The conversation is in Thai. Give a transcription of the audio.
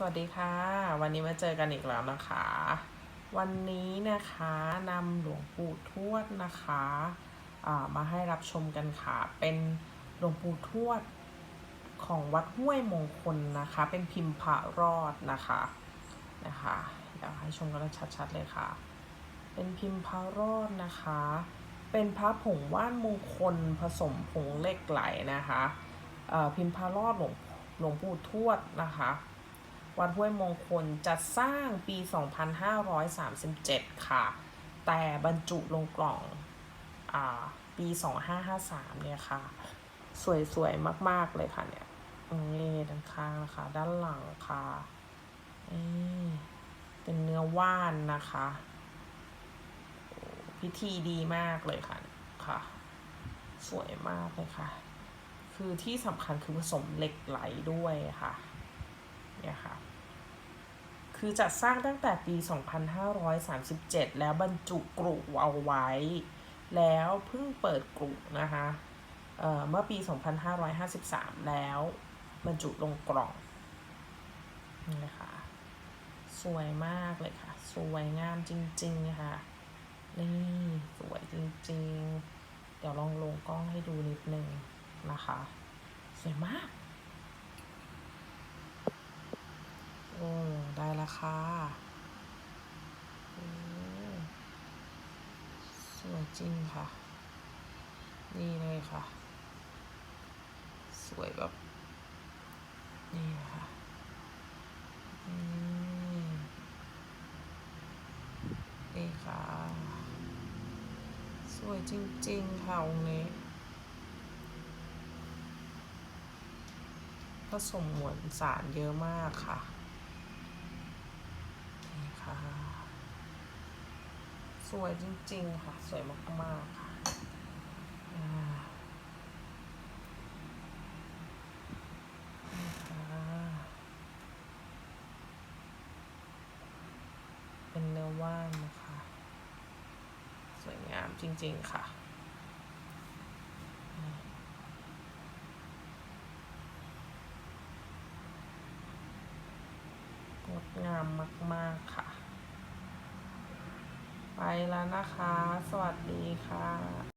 สวัสดีค่ะ วันนี้มาเจอกันอีกแล้วนะคะ วันนี้นะคะนำหลวงปู่ทวดนะคะอ่ามาให้รับชมกันค่ะ เป็นหลวงปู่ทวดของวัดห้วยมงคลนะคะ เป็นพิมพ์พระรอดนะคะนะคะเดี๋ยวให้ชมกันชัดๆเลยค่ะ เป็นพิมพ์พระรอดนะคะ เป็นพระผงว่านมงคลผสมผงเหล็กไหลนะคะพิมพ์พระรอดหลวงหลวงปู่ทวดนะคะ วัดห้วยมงคลจัดสร้างปี 2537 ค่ะ แต่บรรจุลงกล่องอ่าปี 2553 เนี่ยค่ะ สวยๆ มากๆเลยค่ะเนี่ยนี่ด้านข้างนะคะด้านหลังค่ะนี่เป็นเนื้อว่านนะคะ พิธีดีมากเลยค่ะค่ะ สวยมากเลยค่ะ คือที่สำคัญคือผสมเหล็กไหลด้วยค่ะเนี่ยค่ะ คือจัดสร้างตั้งแต่ปี 2537 แล้วบรรจุกรุเอาไว้ แล้วเพิ่งเปิดกรุนะคะเอ่อเมื่อปี 2553 แล้วบรรจุลงกล่องนี่เลยค่ะสวยมากเลยค่ะ สวยงามจริงๆค่ะ นี่สวยจริงๆ เดี๋ยวลองลงกล้องให้ดูนิดนึงนะคะ สวยมาก โอ้ ได้แล้ว ค่ะสวยจริงค่ะ นี่เลยค่ะ สวยแบบ นี่ค่ะนี่ค่ะ สวยจริง ๆ ค่ะองค์นี้ผสมมวลสารเยอะมากค่ะ ค่ะ สวยจริง ๆ ค่ะ สวยมากๆค่ะอ่านี่ค่ะเป็นเนื้อว่านนะคะ สวยงามจริง ๆ ค่ะงดงามมาก ๆ ค่ะ ไปแล้วนะคะ สวัสดีค่ะ